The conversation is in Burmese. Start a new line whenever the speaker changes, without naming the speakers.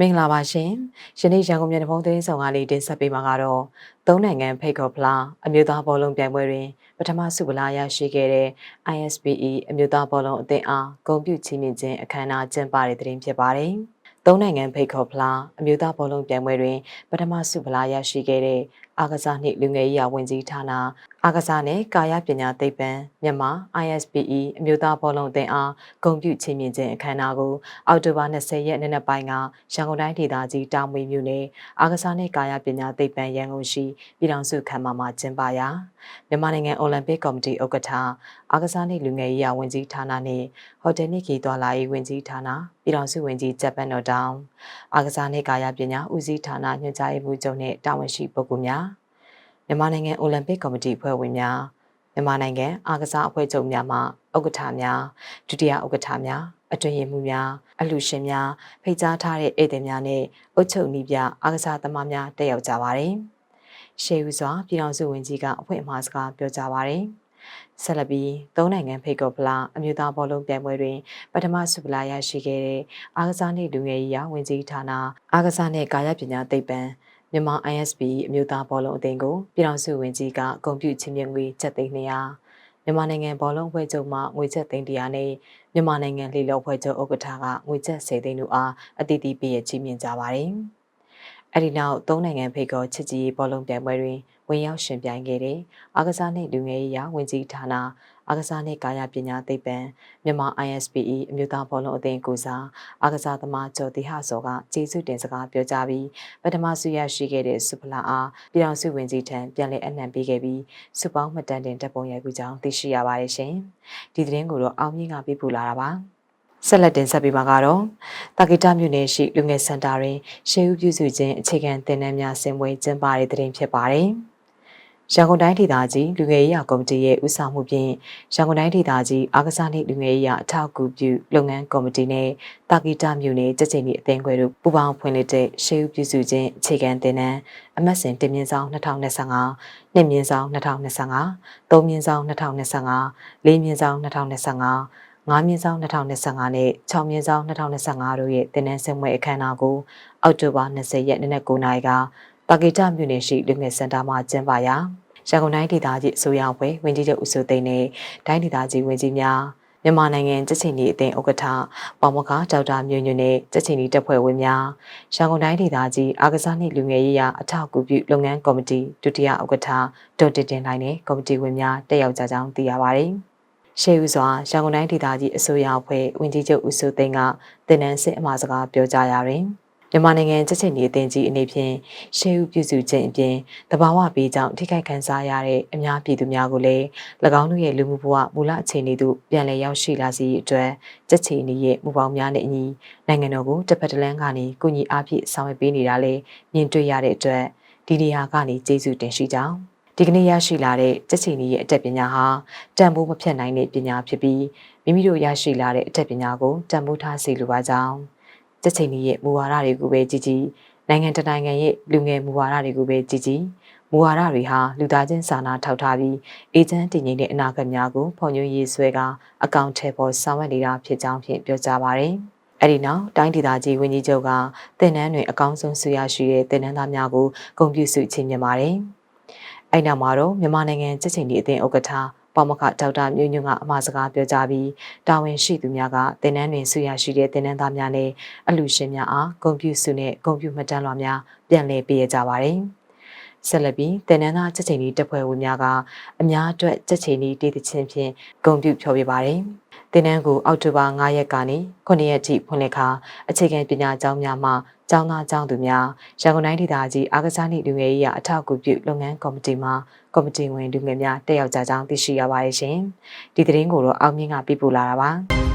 မင်္ဂလာပါရှင်။ယနေ့ရန်ကုန်မြို့တဖုံးသတင်းဆောင်ကားလေးတင်ဆက်ပေးမှာကတော့သုံးနိုင်ငံဖိတ်ခေါ်ဖလားအမျိုးသားဘောလုံးပြိုင်ပွဲတွင်ပထမဆုဖလားရရှိခဲ့တဲ့ ISPE အမျိုးသားဘောလုံးအသင်းအားဂုဏ်ပြုချီးမြှင့်ခြင်းအခမ်းအနားကျင်းပတဲ့တဲ့တင်ဖြစ်ပါတယ်။သုံးနိုင်ငံဖိတ်ခေါ်ဖလားအမျိုးသားဘောလုံးပြိုင်ပွဲတွင်ပထမဆုဖလားရရှိခဲ့တဲ့အာကစားနှင့်လူငယ်ရေးရာဝန်ကြီးဌာနအာကစားနှင့်ကာယပညာသိပ္ပံမြန်မာ ISPE အမျိုးသားဘောလုံးအသင်းအားဂုဏ်ပြုချီးမြှင့်ခြင်းအခမ်းအနားကိုအောက်တိုဘာ20ရက်နေ့နက်ပိုင်းကရန်ကုန်တိုင်းဒေသကြီးတာမွေမြို့နယ်အာကစားနှင့်ကာယပညာသိပ္ပံရန်ကုန်ရှိပြည်ထောင်စုခမ်းမမှာကျင်းပရာမြန်မာနိုင်ငံအိုလံပစ်ကော်မတီဥက္ကဋ္ဌအာကစားနှင့်လူငယ်ရေးရာဝန်ကြီးဌာနနှင့်ဟိုတယ်နှင့်ခီသွာလာရေးဝန်ကြီးဌာနပြည်ထောင်စုဝန်ကြီးဂျပန်တော်တောင်အာကစားနှင့်ကာယပညာဦးစီးဌာနညွှန်ကြားရေးမှူးချုပ်နှင့်တာဝန်ရှိပုဂ္ဂိုလ်များ မြန်မာနိုင်ငံအိုလံပစ်ကော်မတီဖွဲ့ဝင်များမြန်မာနိုင်ငံအားကစားအဖွဲ့ချုပ်များမှဥက္ကဋ္ဌများဒုတိယဥက္ကဋ္ဌများအတွင်ရင်မှုများအလှရှင်များဖိတ်ကြားထားတဲ့ဧည့်သည်များနဲ့အုပ်ချုပ်နည်းပြအားကစားသမားများတက်ရောက်ကြပါတယ်။ရှေးဦးစွာပြည်တော်စုဝင်ကြီးကအဖွဲ့အမှားစကားပြောကြပါတယ်။ဆက်လက်ပြီးသုံးနိုင်ငံဖိတ်ကော်ဖလားအမျိုးသားဘောလုံးပြိုင်ပွဲတွင်ပထမဆုဖလားရရှိခဲ့တဲ့အားကစားနှင့်လူငယ်ရေးရာဝန်ကြီးဌာနအားကစားနှင့်ကာယပညာသိပ္ပံ မြန်မာ ISB အမျိုးသားဘောလုံးအသင်းကိုပြည်ထောင်စုဝန်ကြီးကဂုဏ်ပြုချီးမြှင့်ငွေ7သိန်း200မြန်မာနိုင်ငံဘောလုံးအဖွဲ့ချုပ်မှငွေ7သိန်း100နဲ့မြန်မာနိုင်ငံလှေလောအဖွဲ့ချုပ်ဥက္ကဋ္ဌကငွေ7သိန်းတို့အားအတိအသီးပေးရချီးမြှင့်ကြပါတယ်။ အဲဒီနောက်သုံးနိုင်ငံဖိတ်ခေါ်ချစ်ကြည်ဘောလုံးပြိုင်ပွဲတွင်ဝင်ရောက်ရှင်ပြိုင်ခဲ့တဲ့အားကစားနှင့်လူငယ်ရေးရာဝန်ကြီးဌာနအားကစားနှင့်ကာယပညာသိပ္ပံမြန်မာ ISPE အမျိုးသားဘောလုံးအသင်းကိုစားအားကစားသမားကျော်တိဟဆော်ကကျေးဇူးတင်စကားပြောကြားပြီးပထမဆုရရှိခဲ့တဲ့ဆုဖလာအားပြည်အောင်စုဝင်ကြီးထံပြန်လည်အနှံပေးခဲ့ပြီးစုပေါင်းမှတ်တမ်းတင်တပ်ပုံရိုက်ကူကြောင်းသိရှိရပါတယ်ရှင်။ဒီသတင်းကိုတော့အောင်မြင့်ကပြပူလာတာပါ။ ဆက်လက်တင်ဆက်ပေးမှာကတော့တာဂီတာမြို့နယ်ရှိလူငယ်စင်တာတွင်ရှေးဦးပြုစုခြင်းအခြေခံသင်တန်းများဆင်ပွဲကျင်းပတဲ့တဲ့တင်ဖြစ်ပါတယ်။ရန်ကုန်တိုင်းဒေသကြီးလူငယ်ရေးရာကော်မတီရဲ့ဦးဆောင်မှုဖြင့်ရန်ကုန်တိုင်းဒေသကြီးအားကစားနှင့်လူငယ်ရေးရာအထောက်အကူပြုလုပ်ငန်းကော်မတီနဲ့တာဂီတာမြို့နယ်ကြက်ချိန်ဤအသင်းခွဲတို့ပူးပေါင်းဖွင့်လှစ်တဲ့ရှေးဦးပြုစုခြင်းအခြေခံသင်တန်းအမတ်စဉ်တင်မြင့်ဆောင်2025နှစ်မြင့်ဆောင်2025သုံးမြင့်ဆောင်2025လေးမြင့်ဆောင်2025 9မြင်းဆောင်2025နဲ့6မြင်းဆောင်2025တို့ရဲ့တင်နန်းဆင်မွေအခမ်းအနားကိုအောက်တိုဘာ20ရက်နေ့နက်9:00နာရီကတာဂီတာမြို့နယ်ရှိလူငယ်စင်တာမှာကျင်းပရာရန်ကုန်တိုင်းဒေသကြီးအစိုးရအဖွဲ့ဝင်ကြီးချုပ်ဦးစိုးသိန်းနဲ့တိုင်းဒေသကြီးဝင်ကြီးများမြန်မာနိုင်ငံကြက်ချင်ဒီအသင်းဥက္ကဋ္ဌပေါမခဒေါက်တာမျိုးညွန့်နဲ့ကြက်ချင်ဒီတပ်ဖွဲ့ဝင်များရန်ကုန်တိုင်းဒေသကြီးအာကစားနှင့်လူငယ်ရေးရာအထောက်အကူပြုလုပ်ငန်းကော်မတီဒုတိယဥက္ကဋ္ဌဒေါက်တင်တင်လိုက်နဲ့ကော်မတီဝင်များတက်ရောက်ကြကြောင်းသိရပါတယ်။ ရှေးဦးစွာရန်ကုန်တိုင်းဒေသကြီးအစိုးရအဖွဲ့ဝင်ကြီးချုပ်ဦးစိုးသိန်းကတင်နန်းစစ်အမှာစကားပြောကြားရာတွင်မြန်မာနိုင်ငံချက်ချင်းဒီအသင်းကြီးအနေဖြင့်ရှေးဥပြုစုခြင်းအပြင်တဘာဝဘေးကြောင့်ထိခိုက်ခံစားရတဲ့အများပြည်သူများကိုလည်း၎င်းတို့ရဲ့လူမှုဘဝမူလအခြေအနေသို့ပြန်လည်ရောက်ရှိလာစေအတွက်ချက်ချီနီရဲ့မူပေါင်းများနဲ့အညီနိုင်ငံတော်ကိုတစ်ဖက်တစ်လမ်းကနေကုညီအားဖြင့်ဆောင်ရွက်ပေးနေတာလည်းမြင်တွေ့ရတဲ့အတွက်ဒီနေရာကနေကျေးဇူးတင်ရှိကြောင်း ဒီကနေ့ရရှိလာတဲ့ကြက်ချီနီရဲ့အတက်ပညာဟာတန်ဖိုးမဖြတ်နိုင်တဲ့ပညာဖြစ်ပြီးမိမိတို့ရရှိလာတဲ့အတက်ပညာကိုတန်ဖိုးထားစေလိုပါကြောင်းကြက်ချိန်ကြီးရဲ့မူဝါဒတွေကိုပဲကြည်ကြည်နိုင်ငံတနိုင်ငံရဲ့လူငယ်မူဝါဒတွေကိုပဲကြည်ကြည်မူဝါဒတွေဟာလူသားချင်းစာနာထောက်ထားပြီးအေဂျင့်တည်ငြိမ်တဲ့အနာဂတ်များကိုဖော်ညွှန်းရေးဆွဲကအကောင့်ထဲပေါ်ဆောင်ရွက်နေတာဖြစ်ကြောင်းဖြင့်ပြောကြားပါရယ်အဲ့ဒီနောက်တိုင်းဒေသကြီးဝန်ကြီးချုပ်ကတင်နန်းတွင်အကောင်းဆုံးဆရာရှိတဲ့တင်နန်းသားများကိုဂုဏ်ပြုဆုချီးမြှင့်ပါတယ်။ အဲ့နောက်မှာတော့မြန်မာနိုင်ငံကြက်ချိန်ဒီအသင်းဥက္ကဋ္ဌပေါမခဒေါက်တာမျိုးညွန့်ကအမှားစကားပြောကြားပြီးတာဝန်ရှိသူများကတင်နန်းတွင်ဆူရရှိတဲ့တင်နန်းသားများနဲ့အလူရှင်များအားဂုဏ်ပြုဆုနဲ့ဂုဏ်ပြုမှတ်တမ်းလွှာများပြန်လည်ပေးရကြပါတယ်။ ဆက်လက်ပြီးတင်နန်းသားချက်ချိန်ဒီတပ်ဖွဲ့ဝင်များကအများအတွက်ချက်ချိန်ဒီတည်တခြင်းဖြင့်ဂုဏ်ပြုဖျော်ပြပါတယ်။တင်နန်းကိုအောက်တိုဘာ9ရက်ကနေ9ရက်ထိဖွင့်လှစ်ခါအခြေခံပညာကျောင်းများမှကျောင်းသားကျောင်းသူများရန်ကုန်တိုင်းဒေသကြီးအားကစားနှင့်လူငယ်ရေးရာအထောက်အကူပြုလုပ်ငန်းကော်မတီမှကော်မတီဝင်လူငယ်များတက်ရောက်ကြကြောင်းသိရှိရပါတယ်ရှင်။ဒီသတင်းကိုတော့အောင်မြင့်ကပြပူလာတာပါ။